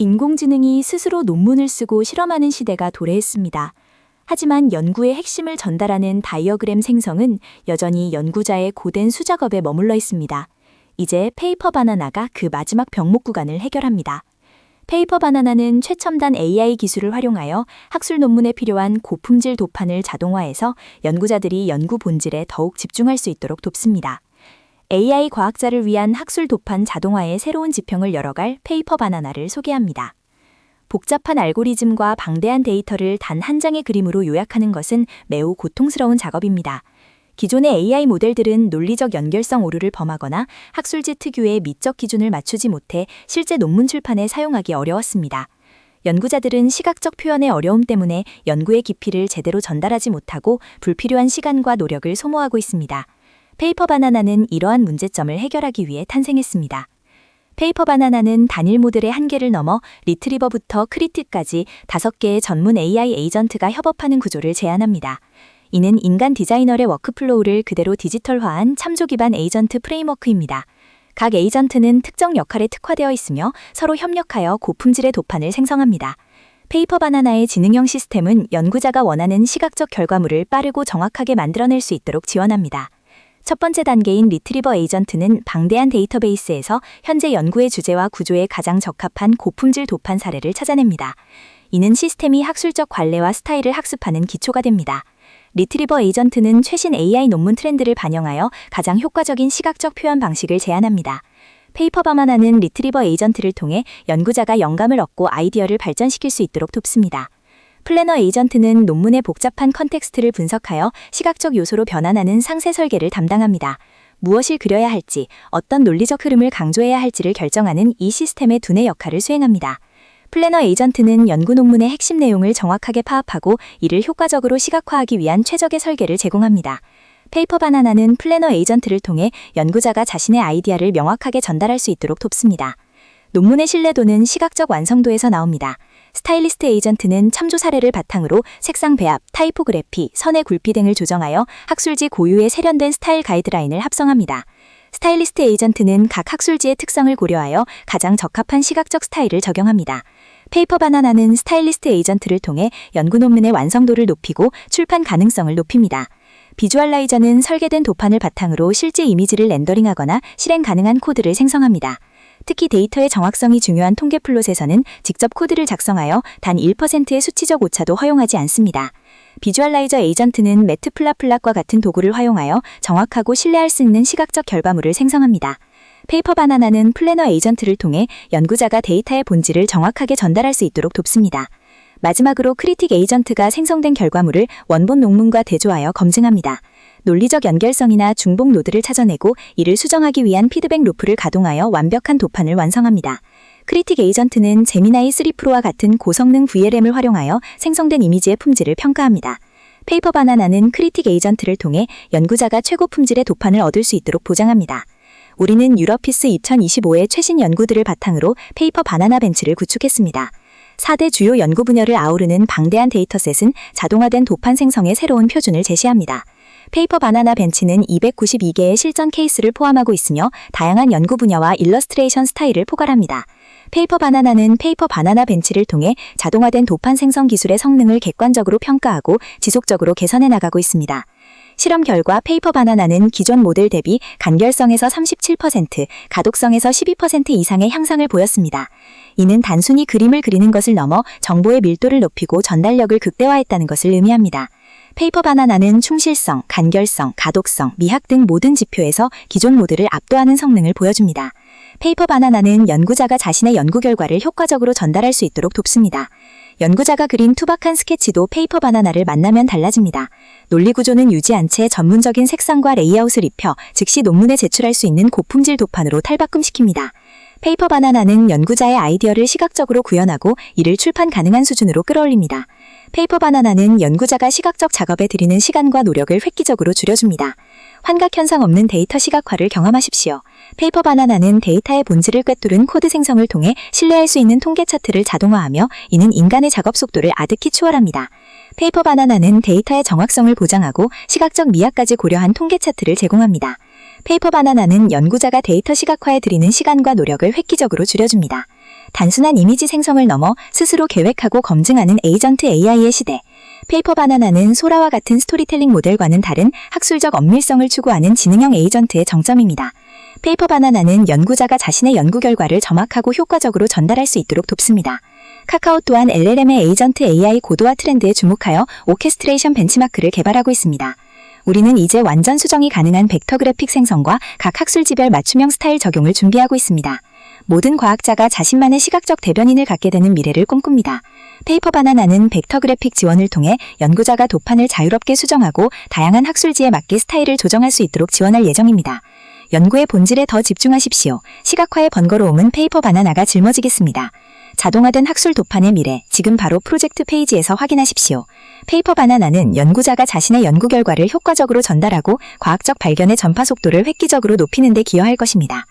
인공지능이 스스로 논문을 쓰고 실험하는 시대가 도래했습니다. 하지만 연구의 핵심을 전달하는 다이어그램 생성은 여전히 연구자의 고된 수작업에 머물러 있습니다. 이제 페이퍼 바나나가 그 마지막 병목 구간을 해결합니다. 페이퍼 바나나는 최첨단 AI 기술을 활용하여 학술 논문에 필요한 고품질 도판을 자동화해서 연구자들이 연구 본질에 더욱 집중할 수 있도록 돕습니다. AI 과학자를 위한 학술 도판 자동화의 새로운 지평을 열어갈 페이퍼 바나나를 소개합니다. 복잡한 알고리즘과 방대한 데이터를 단 한 장의 그림으로 요약하는 것은 매우 고통스러운 작업입니다. 기존의 AI 모델들은 논리적 연결성 오류를 범하거나 학술지 특유의 미적 기준을 맞추지 못해 실제 논문 출판에 사용하기 어려웠습니다. 연구자들은 시각적 표현의 어려움 때문에 연구의 깊이를 제대로 전달하지 못하고 불필요한 시간과 노력을 소모하고 있습니다. 페이퍼 바나나는 이러한 문제점을 해결하기 위해 탄생했습니다. 페이퍼 바나나는 단일 모델의 한계를 넘어 리트리버부터 크리틱까지 다섯 개의 전문 AI 에이전트가 협업하는 구조를 제안합니다. 이는 인간 디자이너의 워크플로우를 그대로 디지털화한 참조 기반 에이전트 프레임워크입니다. 각 에이전트는 특정 역할에 특화되어 있으며 서로 협력하여 고품질의 도판을 생성합니다. 페이퍼 바나나의 지능형 시스템은 연구자가 원하는 시각적 결과물을 빠르고 정확하게 만들어낼 수 있도록 지원합니다. 첫 번째 단계인 리트리버 에이전트는 방대한 데이터베이스에서 현재 연구의 주제와 구조에 가장 적합한 고품질 도판 사례를 찾아냅니다. 이는 시스템이 학술적 관례와 스타일을 학습하는 기초가 됩니다. 리트리버 에이전트는 최신 AI 논문 트렌드를 반영하여 가장 효과적인 시각적 표현 방식을 제안합니다. 페이퍼 바나나는 리트리버 에이전트를 통해 연구자가 영감을 얻고 아이디어를 발전시킬 수 있도록 돕습니다. 플래너 에이전트는 논문의 복잡한 컨텍스트를 분석하여 시각적 요소로 변환하는 상세 설계를 담당합니다. 무엇을 그려야 할지, 어떤 논리적 흐름을 강조해야 할지를 결정하는 이 시스템의 두뇌 역할을 수행합니다. 플래너 에이전트는 연구 논문의 핵심 내용을 정확하게 파악하고 이를 효과적으로 시각화하기 위한 최적의 설계를 제공합니다. 페이퍼 바나나는 플래너 에이전트를 통해 연구자가 자신의 아이디어를 명확하게 전달할 수 있도록 돕습니다. 논문의 신뢰도는 시각적 완성도에서 나옵니다. 스타일리스트 에이전트는 참조 사례를 바탕으로 색상 배합, 타이포그래피, 선의 굵기 등을 조정하여 학술지 고유의 세련된 스타일 가이드라인을 합성합니다. 스타일리스트 에이전트는 각 학술지의 특성을 고려하여 가장 적합한 시각적 스타일을 적용합니다. 페이퍼 바나나는 스타일리스트 에이전트를 통해 연구 논문의 완성도를 높이고 출판 가능성을 높입니다. 비주얼라이저는 설계된 도판을 바탕으로 실제 이미지를 렌더링하거나 실행 가능한 코드를 생성합니다. 특히 데이터의 정확성이 중요한 통계 플롯에서는 직접 코드를 작성하여 단 1%의 수치적 오차도 허용하지 않습니다. 비주얼라이저 에이전트는 매트플라플락과 같은 도구를 활용하여 정확하고 신뢰할 수 있는 시각적 결과물을 생성합니다. 페이퍼 바나나는 플래너 에이전트를 통해 연구자가 데이터의 본질을 정확하게 전달할 수 있도록 돕습니다. 마지막으로 크리틱 에이전트가 생성된 결과물을 원본 논문과 대조하여 검증합니다. 논리적 연결성이나 중복 노드를 찾아내고 이를 수정하기 위한 피드백 루프를 가동하여 완벽한 도판을 완성합니다. 크리틱 에이전트는 제미나이 3 프로와 같은 고성능 VLM을 활용하여 생성된 이미지의 품질을 평가합니다. 페이퍼 바나나는 크리틱 에이전트를 통해 연구자가 최고 품질의 도판을 얻을 수 있도록 보장합니다. 우리는 유러피스 2025의 최신 연구들을 바탕으로 페이퍼 바나나 벤치를 구축했습니다. 4대 주요 연구 분야를 아우르는 방대한 데이터셋은 자동화된 도판 생성의 새로운 표준을 제시합니다. 페이퍼 바나나 벤치는 292개의 실전 케이스를 포함하고 있으며 다양한 연구 분야와 일러스트레이션 스타일을 포괄합니다. 페이퍼 바나나는 페이퍼 바나나 벤치를 통해 자동화된 도판 생성 기술의 성능을 객관적으로 평가하고 지속적으로 개선해 나가고 있습니다. 실험 결과 페이퍼 바나나는 기존 모델 대비 간결성에서 37%, 가독성에서 12% 이상의 향상을 보였습니다. 이는 단순히 그림을 그리는 것을 넘어 정보의 밀도를 높이고 전달력을 극대화했다는 것을 의미합니다. 페이퍼 바나나는 충실성, 간결성, 가독성, 미학 등 모든 지표에서 기존 모델을 압도하는 성능을 보여줍니다. 페이퍼 바나나는 연구자가 자신의 연구 결과를 효과적으로 전달할 수 있도록 돕습니다. 연구자가 그린 투박한 스케치도 페이퍼 바나나를 만나면 달라집니다. 논리 구조는 유지한 채 전문적인 색상과 레이아웃을 입혀 즉시 논문에 제출할 수 있는 고품질 도판으로 탈바꿈시킵니다. 페이퍼 바나나는 연구자의 아이디어를 시각적으로 구현하고 이를 출판 가능한 수준으로 끌어올립니다. 페이퍼 바나나는 연구자가 시각적 작업에 들이는 시간과 노력을 획기적으로 줄여줍니다. 환각 현상 없는 데이터 시각화를 경험하십시오. 페이퍼 바나나는 데이터의 본질을 꿰뚫은 코드 생성을 통해 신뢰할 수 있는 통계 차트를 자동화하며 이는 인간의 작업 속도를 아득히 추월합니다. 페이퍼 바나나는 데이터의 정확성을 보장하고 시각적 미학까지 고려한 통계 차트를 제공합니다. 페이퍼 바나나는 연구자가 데이터 시각화에 들이는 시간과 노력을 획기적으로 줄여줍니다. 단순한 이미지 생성을 넘어 스스로 계획하고 검증하는 에이전트 AI의 시대. 페이퍼 바나나는 소라와 같은 스토리텔링 모델과는 다른 학술적 엄밀성을 추구하는 지능형 에이전트의 정점입니다. 페이퍼 바나나는 연구자가 자신의 연구 결과를 정확하고 효과적으로 전달할 수 있도록 돕습니다. 카카오 또한 LLM의 에이전트 AI 고도화 트렌드에 주목하여 오케스트레이션 벤치마크를 개발하고 있습니다. 우리는 이제 완전 수정이 가능한 벡터 그래픽 생성과 각 학술지별 맞춤형 스타일 적용을 준비하고 있습니다. 모든 과학자가 자신만의 시각적 대변인을 갖게 되는 미래를 꿈꿉니다. 페이퍼 바나나는 벡터 그래픽 지원을 통해 연구자가 도판을 자유롭게 수정하고 다양한 학술지에 맞게 스타일을 조정할 수 있도록 지원할 예정입니다. 연구의 본질에 더 집중하십시오. 시각화의 번거로움은 페이퍼 바나나가 짊어지겠습니다. 자동화된 학술 도판의 미래, 지금 바로 프로젝트 페이지에서 확인하십시오. 페이퍼 바나나는 연구자가 자신의 연구 결과를 효과적으로 전달하고 과학적 발견의 전파 속도를 획기적으로 높이는 데 기여할 것입니다.